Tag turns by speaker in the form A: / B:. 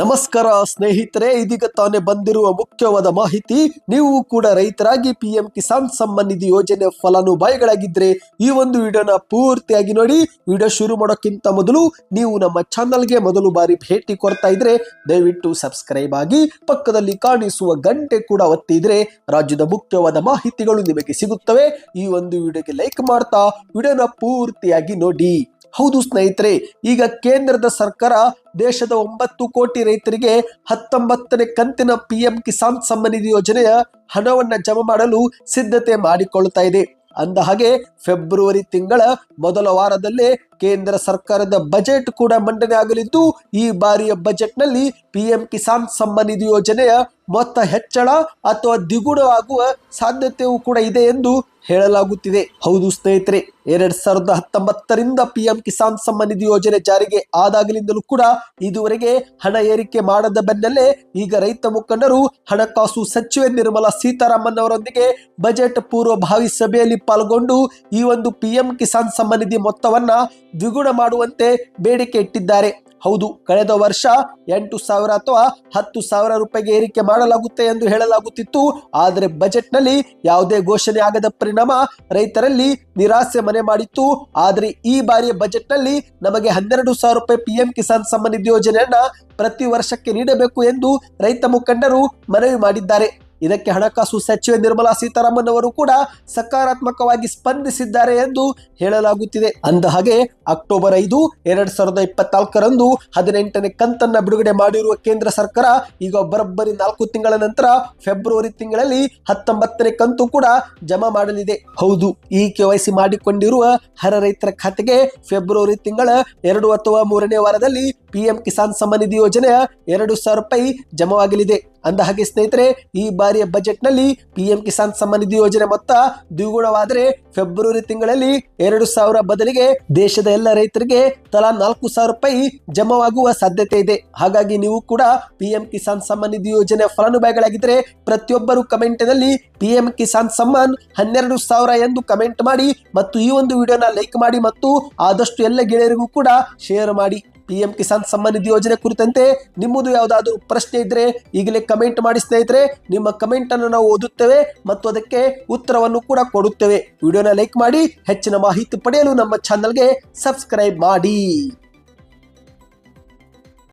A: ನಮಸ್ಕಾರ ಸ್ನೇಹಿತರೆ, ಇದೀಗ ತಾನೇ ಬಂದಿರುವ ಮುಖ್ಯವಾದ ಮಾಹಿತಿ, ನೀವು ಕೂಡ ರೈತರಾಗಿ ಪಿ ಎಂ ಕಿಸಾನ್ ಸಮ್ಮಾನ್ ನಿಧಿ ಯೋಜನೆ ಫಲಾನುಭವಿಗಳಾಗಿದ್ರೆ ಈ ಒಂದು ವಿಡಿಯೋನ ಪೂರ್ತಿಯಾಗಿ ನೋಡಿ. ವಿಡಿಯೋ ಶುರು ಮಾಡೋಕ್ಕಿಂತ ಮೊದಲು ನೀವು ನಮ್ಮ ಚಾನಲ್ಗೆ ಮೊದಲು ಬಾರಿ ಭೇಟಿ ಕೊಡ್ತಾ ಇದ್ರೆ, ದಯವಿಟ್ಟು ಸಬ್ಸ್ಕ್ರೈಬ್ ಆಗಿ ಪಕ್ಕದಲ್ಲಿ ಕಾಣಿಸುವ ಗಂಟೆ ಕೂಡ ಒತ್ತಿದ್ರೆ ರಾಜ್ಯದ ಮುಖ್ಯವಾದ ಮಾಹಿತಿಗಳು ನಿಮಗೆ ಸಿಗುತ್ತವೆ. ಈ ಒಂದು ವಿಡಿಯೋಗೆ ಲೈಕ್ ಮಾಡ್ತಾ, ವಿಡಿಯೋನ ಪೂರ್ತಿಯಾಗಿ ನೋಡಿ. ಹೌದು ಸ್ನೇಹಿತರೆ, ಈಗ ಕೇಂದ್ರದ ಸರ್ಕಾರ ದೇಶದ ಒಂಬತ್ತು ಕೋಟಿ ರೈತರಿಗೆ ಹತ್ತೊಂಬತ್ತನೇ ಕಂತಿನ ಪಿ ಎಂ ಕಿಸಾನ್ ಸಮ್ಮಾನ್ ನಿಧಿ ಯೋಜನೆಯ ಹಣವನ್ನು ಜಮಾ ಮಾಡಲು ಸಿದ್ಧತೆ ಮಾಡಿಕೊಳ್ಳುತ್ತಾ ಇದೆ. ಅಂದ ಹಾಗೆ, ಫೆಬ್ರವರಿ ತಿಂಗಳ ಮೊದಲ ವಾರದಲ್ಲೇ ಕೇಂದ್ರ ಸರ್ಕಾರದ ಬಜೆಟ್ ಕೂಡ ಮಂಡನೆ ಆಗಲಿದ್ದು, ಈ ಬಾರಿಯ ಬಜೆಟ್ನಲ್ಲಿ ಪಿಎಂ ಕಿಸಾನ್ ಸಮ್ಮಾನ್ ನಿಧಿ ಯೋಜನೆಯ ಮೊತ್ತ ಹೆಚ್ಚಳ ಅಥವಾ ದ್ವಿಗುಣವಾಗುವ ಸಾಧ್ಯತೆಯೂ ಕೂಡ ಇದೆ ಎಂದು ಹೇಳಲಾಗುತ್ತಿದೆ. ಹೌದು ಸ್ನೇಹಿತರೆ, ಎರಡ್ ಸಾವಿರದ ಹತ್ತೊಂಬತ್ತರಿಂದ ಪಿಎಂ ಕಿಸಾನ್ ಸಮ್ಮಾನ್ ನಿಧಿ ಯೋಜನೆ ಜಾರಿಗೆ ಆದಾಗಲಿಂದಲೂ ಕೂಡ ಇದುವರೆಗೆ ಹಣ ಏರಿಕೆ ಮಾಡದ ಬೆನ್ನಲ್ಲೇ ಈಗ ರೈತ ಮುಖಂಡರು ಹಣಕಾಸು ಸಚಿವೆ ನಿರ್ಮಲಾ ಸೀತಾರಾಮನ್ ಅವರೊಂದಿಗೆ ಬಜೆಟ್ ಪೂರ್ವಭಾವಿ ಸಭೆಯಲ್ಲಿ ಪಾಲ್ಗೊಂಡು ಈ ಒಂದು ಪಿಎಂ ಕಿಸಾನ್ ಸಮ್ಮಾನ್ ನಿಧಿ ಮೊತ್ತವನ್ನ ದ್ವಿಗುಣ ಮಾಡುವಂತೆ ಬೇಡಿಕೆ ಇಟ್ಟಿದ್ದಾರೆ. ಹೌದು, ಕಳೆದ ವರ್ಷ ಎಂಟು ಸಾವಿರ ಅಥವಾ ಹತ್ತು ಸಾವಿರ ರೂಪಾಯಿಗೆ ಏರಿಕೆ ಮಾಡಲಾಗುತ್ತೆ ಎಂದು ಹೇಳಲಾಗುತ್ತಿತ್ತು. ಆದರೆ ಬಜೆಟ್ನಲ್ಲಿ ಯಾವುದೇ ಘೋಷಣೆ ಆಗದ ಪರಿಣಾಮ ರೈತರಲ್ಲಿ ನಿರಾಸೆ ಮನೆ ಮಾಡಿತ್ತು. ಆದರೆ ಈ ಬಾರಿಯ ಬಜೆಟ್ನಲ್ಲಿ ನಮಗೆ ಹನ್ನೆರಡು ಸಾವಿರ ರೂಪಾಯಿ ಪಿಎಂ ಕಿಸಾನ್ ಸಮ್ಮಾನ್ ನಿಧಿ ಯೋಜನೆಯನ್ನ ಪ್ರತಿ ವರ್ಷಕ್ಕೆ ನೀಡಬೇಕು ಎಂದು ರೈತ ಮುಖಂಡರು ಮನವಿ ಮಾಡಿದ್ದಾರೆ. ಇದಕ್ಕೆ ಹಣಕಾಸು ಸಚಿವೆ ನಿರ್ಮಲಾ ಸೀತಾರಾಮನ್ ಅವರು ಕೂಡ ಸಕಾರಾತ್ಮಕವಾಗಿ ಸ್ಪಂದಿಸಿದ್ದಾರೆ ಎಂದು ಹೇಳಲಾಗುತ್ತಿದೆ. ಅಂದ ಹಾಗೆ ಅಕ್ಟೋಬರ್ ಐದು, ಎರಡ್ ಸಾವಿರದ ಇಪ್ಪತ್ನಾಲ್ಕರಂದು ಹದಿನೆಂಟನೇ ಕಂತನ್ನ ಬಿಡುಗಡೆ ಮಾಡಿರುವ ಕೇಂದ್ರ ಸರ್ಕಾರ ಈಗ ಬರೋಬ್ಬರಿ ನಾಲ್ಕು ತಿಂಗಳ ನಂತರ ಫೆಬ್ರವರಿ ತಿಂಗಳಲ್ಲಿ ಹತ್ತೊಂಬತ್ತನೇ ಕಂತು ಕೂಡ ಜಮಾ ಮಾಡಲಿದೆ. ಹೌದು, ಈ ಕೆವೈಸಿ ಮಾಡಿಕೊಂಡಿರುವ ಹರ ರೈತರ ಖಾತೆಗೆ ಫೆಬ್ರವರಿ ತಿಂಗಳ ಎರಡು ಅಥವಾ ಮೂರನೇ ವಾರದಲ್ಲಿ ಪಿಎಂ ಕಿಸಾನ್ ಸಮ್ಮಾನ್ ನಿಧಿ ಯೋಜನೆಯ ಎರಡು ಸಾವಿರ ರೂಪಾಯಿ ಜಮವಾಗಲಿದೆ. ಅಂದ ಹಾಗೆ ಸ್ನೇಹಿತರೆ, ಈ ಬಾರಿಯ ಬಜೆಟ್ನಲ್ಲಿ ಪಿಎಂ ಕಿಸಾನ್ ಸಮ್ಮಾನ್ ನಿಧಿ ಯೋಜನೆ ಮೊತ್ತ ದ್ವಿಗುಣವಾದರೆ ಫೆಬ್ರವರಿ ತಿಂಗಳಲ್ಲಿ ಎರಡು ಸಾವಿರ ಬದಲಿಗೆ ದೇಶದ ಎಲ್ಲ ರೈತರಿಗೆ ತಲಾ ನಾಲ್ಕು ಸಾವಿರ ರೂಪಾಯಿ ಜಮವಾಗುವ ಸಾಧ್ಯತೆ ಇದೆ. ಹಾಗಾಗಿ ನೀವು ಕೂಡ ಪಿಎಂ ಕಿಸಾನ್ ಸಮ್ಮಾನ್ ನಿಧಿ ಯೋಜನೆ ಫಲಾನುಭವಿಗಳಾಗಿದ್ದರೆ ಪ್ರತಿಯೊಬ್ಬರು ಕಮೆಂಟ್ನಲ್ಲಿ ಪಿಎಂ ಕಿಸಾನ್ ಸಮ್ಮಾನ್ ಹನ್ನೆರಡು ಸಾವಿರ ಎಂದು ಕಮೆಂಟ್ ಮಾಡಿ ಮತ್ತು ಈ ಒಂದು ವಿಡಿಯೋನ ಲೈಕ್ ಮಾಡಿ ಮತ್ತು ಆದಷ್ಟು ಎಲ್ಲ ಗೆಳೆಯರಿಗೂ ಕೂಡ ಶೇರ್ ಮಾಡಿ. ಪಿಎಂ ಕಿಸಾನ್ ಸಮ್ಮಾನ್ ನಿಧಿ ಯೋಜನೆ ಕುರಿತಂತೆ ನಿಮ್ಮದು ಯಾವುದಾದರೂ ಪ್ರಶ್ನೆ ಇದ್ರೆ ಈಗಲೇ ಕಮೆಂಟ್ ಮಾಡಿ ಸ್ನೇಹಿತರೆ. ನಿಮ್ಮ ಕಮೆಂಟ್ ಅನ್ನು ನಾವು ಓದುತ್ತೇವೆ ಮತ್ತು ಅದಕ್ಕೆ ಉತ್ತರವನ್ನು ಕೂಡ ಕೊಡುತ್ತೇವೆ. ವಿಡಿಯೋನ ಲೈಕ್ ಮಾಡಿ ಹೆಚ್ಚಿನ ಮಾಹಿತಿ ಪಡೆಯಲು ನಮ್ಮ ಚಾನಲ್ಗೆ ಸಬ್ಸ್ಕ್ರೈಬ್ ಮಾಡಿ.